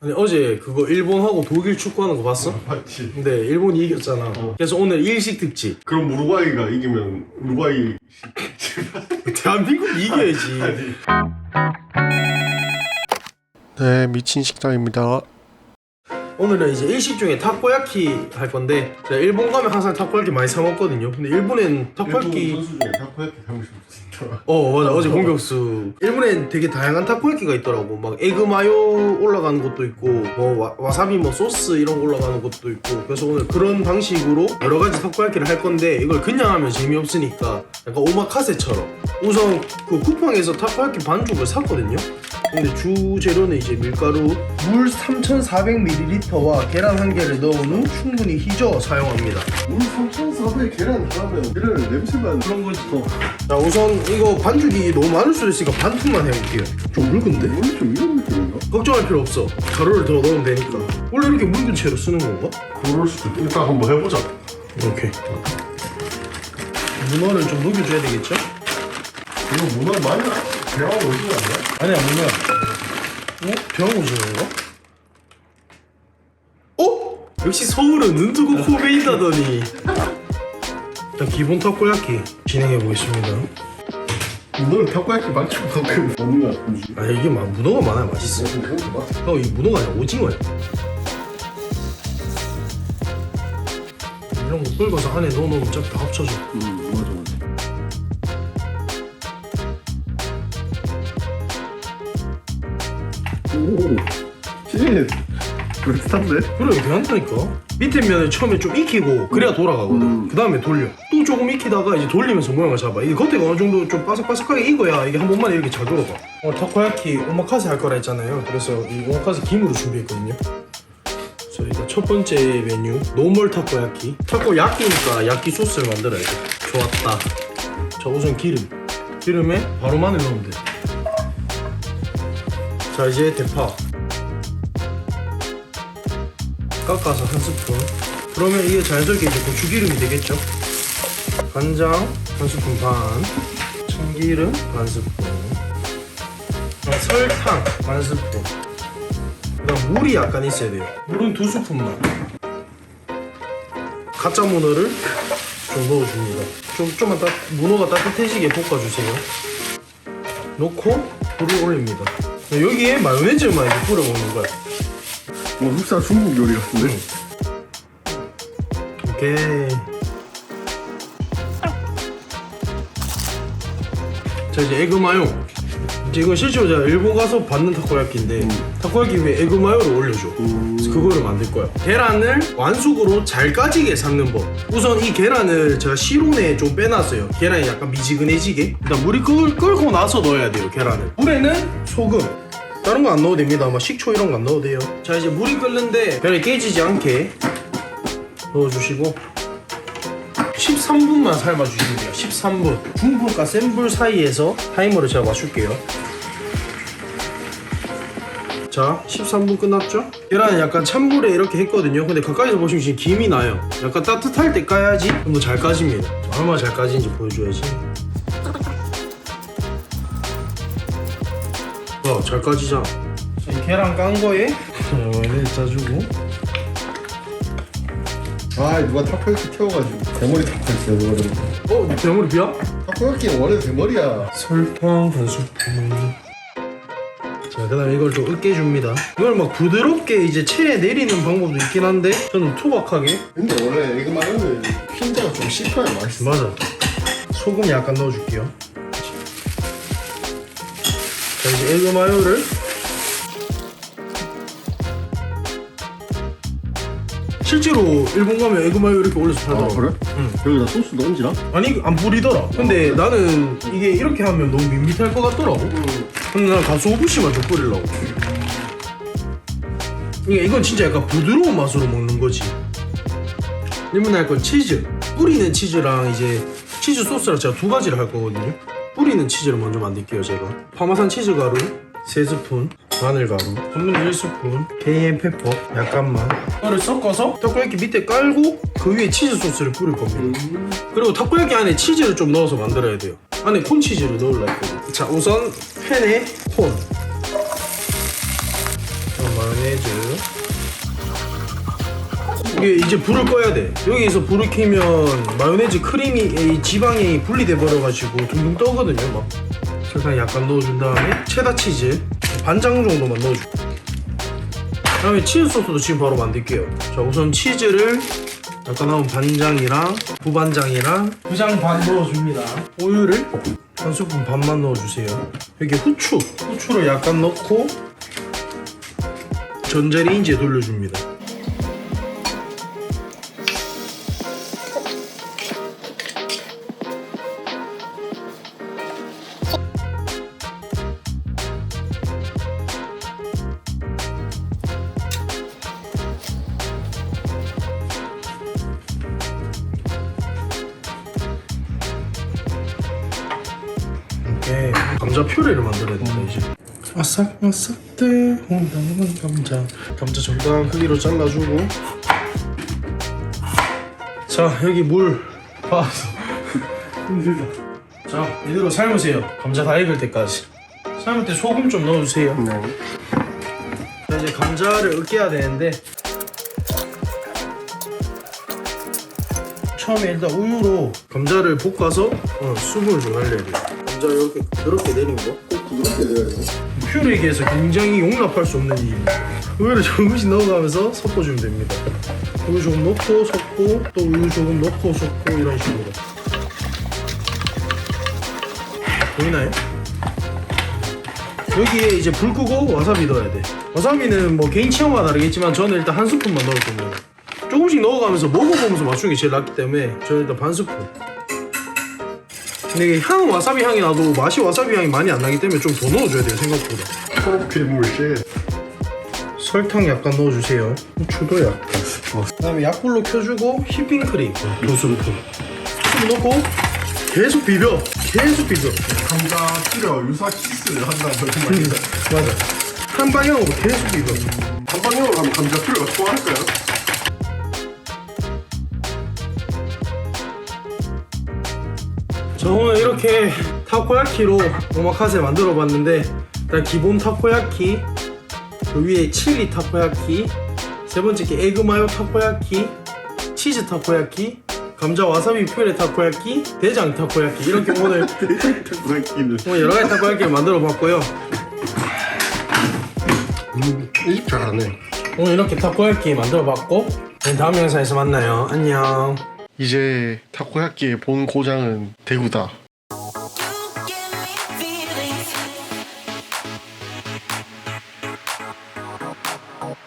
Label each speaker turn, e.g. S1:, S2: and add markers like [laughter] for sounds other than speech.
S1: 아니 어제 그거 일본하고 독일 축구하는 거 봤어?
S2: 맞지.
S1: 근데 일본이 이겼잖아. 그래서 오늘 일식 특집.
S2: 그럼 우루과이가 이기면 우루과이 [laughs]
S1: 대한민국 이겨야지.
S2: 네 미친 식당입니다.
S1: 오늘은 이제 일식 중에 타코야키 할 건데 제가 일본 가면 항상 타코야키 많이 사 먹거든요. 근데 일본엔 타코야키
S2: 일본 선수 중에 타코야키 사고 싶다.
S1: 어 맞아. 어제 공격수. 일본엔 되게 다양한 타코야키가 있더라고. 막 에그 마요 올라가는 것도 있고 뭐 와, 사비뭐 소스 이런 거 올라가는 것도 있고. 그래서 오늘 그런 방식으로 여러 가지 타코야키를 할 건데 이걸 그냥 하면 재미없으니까 약간 오마카세처럼. 우선 그 쿠팡에서 타코야키 반죽을 샀거든요 근데 주 재료는 이제 밀가루 물 3,400ml와 계란 한 개를 넣은 후 충분히 휘저 사용합니다
S2: 물 3,400 계란 하면 계란 냄새만
S1: 그런 거지
S2: 어.
S1: 자 우선 이거 반죽이 너무 많을 수도 있으니까 반통만 해볼게요 좀 묽은데?
S2: 원래 좀 이런 느낌인가?
S1: 걱정할 필요 없어 가루를 더 넣으면 되니까 원래 이렇게 묽은 채로 쓰는 건가?
S2: 그럴 수도 있 일단 한번 해보자.
S1: 오케이 문어를 좀 녹여줘야 되겠죠?
S2: 이거 문어 많이 대 화가 오지 않나?
S1: 아니야 문어야 어? 병 오시는 거? 어? 역시 서울은 눈 뜨고 코 베인다더니 자 기본 타코야키 진행해 보겠습니다
S2: 문어는 타코야키 만족만큼 먹는 거 같은지.
S1: 아 이게 막 문어가 많아야 맛있어
S2: 거 봐.
S1: 어, 이 문어가 아니라 오징어야. 이런 거 긁어서 안에 넣어놓으면 어차피 다 합쳐져.
S2: 음 맞아. 오, 씨, 비슷한데?
S1: 그래, 한다니까. 밑에 면을 처음에 좀 익히고, 그래야 돌아가거든.
S2: 음.
S1: 그 다음에 돌려. 또 조금 익히다가 이제 돌리면서 모양을 잡아. 이게 겉에가 어느 정도 좀 바삭바삭하게 익어야 이게 한 번만에 이렇게 잘 돌아가. 어, 타코야키 오마카세 할 거라 했잖아요. 그래서 이 오마카세 김으로 준비했거든요. 저희가 첫 번째 메뉴, 노멀 타코야키. 타코야키니까 야끼 소스를 만들어야 돼. 좋았다. 자, 우선 기름. 기름에 바로 마늘 넣으면 돼. 자, 이제 대파. 깎아서 한 스푼. 그러면 이게 자연스럽게 이제 고추기름이 되겠죠? 간장 한 스푼 반. 참기름 반 스푼. 설탕 반 스푼. 그다음 물이 약간 있어야 돼요. 물은 두 스푼만. 가짜 문어를 좀 넣어줍니다. 좀 좀만 따, 문어가 따뜻해지게 볶아주세요. 넣고 불을 올립니다. 여기에 마요네즈만 이렇게 뿌려 먹는 거야.
S2: 뭐 흡사 중국 요리 같은데?
S1: 오케이. 자 이제 에그 마요. 이건 실제로 제가 일본 가서 받는 타코야키인데 타코야키 위에 에그 마요를 올려줘. 그래서 그거를 만들 거야. 계란을 완숙으로 잘 까지게 삶는 법. 우선 이 계란을 제가 실온에 좀 빼놨어요. 계란이 약간 미지근해지게. 일단 물이 끓, 끓고 나서 넣어야 돼요. 계란을. 물에는 소금. 다른 거 안 넣어도 됩니다. 막 식초 이런 거 안 넣어도 돼요. 자 이제 물이 끓는데 계란이 깨지지 않게 넣어주시고 13분만 삶아주시면 돼요 13분 중불과 센 불 사이에서 타이머를 제가 맞출게요 자 13분 끝났죠? 계란은 약간 찬불에 이렇게 했거든요 근데 가까이서 보시면 지금 김이 나요 약간 따뜻할 때 까야지 좀 더 잘 까집니다 자, 얼마나 잘 까지는지 보여줘야지 와, 잘 까지잖아 자, 이 계란 깐 거에 [laughs] 마요네즈 짜주고
S2: 아 누가 타코야키 태워가지고 대머리 누가 들은
S1: 어? 내 대머리 비야?
S2: 타코야키는 원래 대머리야.
S1: 설탕 한 스푼. 자, 그 다음에 이걸 좀 으깨줍니다. 이걸 막 부드럽게 이제 체에 내리는 방법도 있긴 한데 저는 투박하게
S2: 근데 원래 이거 말하면 흰자가 좀 씹혀야 맛있어.
S1: 맞아. 소금 약간 넣어줄게요. 자, 이제 에그 마요를 실제로 일본 가면 에그 마요 이렇게 올려서
S2: 아
S1: 팔더라고.
S2: 그래?
S1: 응.
S2: 여기다 소스 넣은지나?
S1: 아니 안 뿌리더라. 근데 나는 이게 이렇게 하면 너무 밋밋할 것 같더라고. 근데 난 가수오부시만 좀 뿌리려고. 이게 이건 진짜 약간 부드러운 맛으로 먹는 거지. 일본에 할건 치즈. 뿌리는 치즈랑 이제 치즈 소스랑 제가 두 가지를 할 거거든요. 뿌리는 치즈를 먼저 만들게요 제가. 파마산 치즈 가루 3스푼, 마늘 가루 3분의 1스푼, 케이엔 페퍼 약간만. 이거를 섞어서 타코야키 밑에 깔고 그 위에 치즈 소스를 뿌릴 겁니다. 그리고 타코야키 안에 치즈를 좀 넣어서 만들어야 돼요. 안에 콘치즈를 넣으려 했거든. 자, 우선 팬에 콘. 자, 마요네즈. 이게 이제 불을 꺼야 돼. 여기서 불을 켜면 마요네즈 크림이 이 지방이 분리돼 버려가지고 둥둥 떠거든요 막. 설탕 약간 넣어준 다음에 체다 치즈 반장 정도만 넣어줘 다음에 치즈 소스도 지금 바로 만들게요. 자 우선 치즈를 아까 나온 반장이랑 부반장이랑 두장반 넣어줍니다. 우유를 한 스푼 반만 넣어주세요. 여기 후추 후추를 약간 넣고 전자레인지에 돌려줍니다 감자 퓨레를 만들어야 된다 이제. 아삭아삭 때 홍당한 감자. 감자 적당한 크기로 잘라주고. 자 여기 물. 봐서 [laughs] 힘들다. 자 이대로 삶으세요. 감자 다 익을 때까지. 삶을 때 소금 좀 넣어주세요.
S2: 네.
S1: 자 이제 감자를 으깨야 되는데. 처음에 일단 우유로 감자를 볶아서 어, 수분을 좀 날려야 돼요 감자 이렇게 그렇게 내린 거?
S2: 꼭 부드럽게 내야 돼.
S1: 퓨레기에서 굉장히 용납할 수 없는 일입니다. 우유를 조금씩 넣어가면서 섞어주면 됩니다. 우유 조금 넣고 섞고 또 우유 조금 넣고 섞고 이런 식으로. 보이나요? 여기에 이제 불 끄고 와사비 넣어야 돼. 와사비는 뭐 개인 취향마다 다르겠지만 저는 일단 한 스푼만 넣을 겁니다. 조금씩 넣어가면서 먹어보면서 맞추는 게 제일 낫기 때문에 저는 일단 반 스푼 근데 이게 향 와사비 향이 나도 맛이 와사비 향이 많이 안 나기 때문에 좀 더 넣어줘야 돼요 생각보다.
S2: 꼭 괴물씨.
S1: 설탕 약간 넣어주세요. 후추도 약간. 그 다음에 약불로 켜주고 휘핑크림 두 스푼 스푼 넣고 계속 비벼. 계속 비벼.
S2: 감자 튀려 유사 키스를 한다는 그 말이다.
S1: 맞아 한 방향으로 계속 비벼.
S2: 한 방향으로 가면 감자 튀려가 좋아할까요?
S1: 저 오늘 이렇게 타코야키로 오마카세 만들어 봤는데 일단 기본 타코야키 그 위에 칠리 타코야키 세 번째 게 에그 마요 타코야키 치즈 타코야키 감자 와사비 퓨레 타코야키 대장 타코야키 이렇게 오늘 [laughs] 오늘 여러 가지 타코야키를 만들어 봤고요.
S2: 이집 잘하네.
S1: 오늘 이렇게 타코야키 만들어 봤고 다음 영상에서 만나요. 안녕
S2: 이제 타코야끼의 본 고장은 대구다.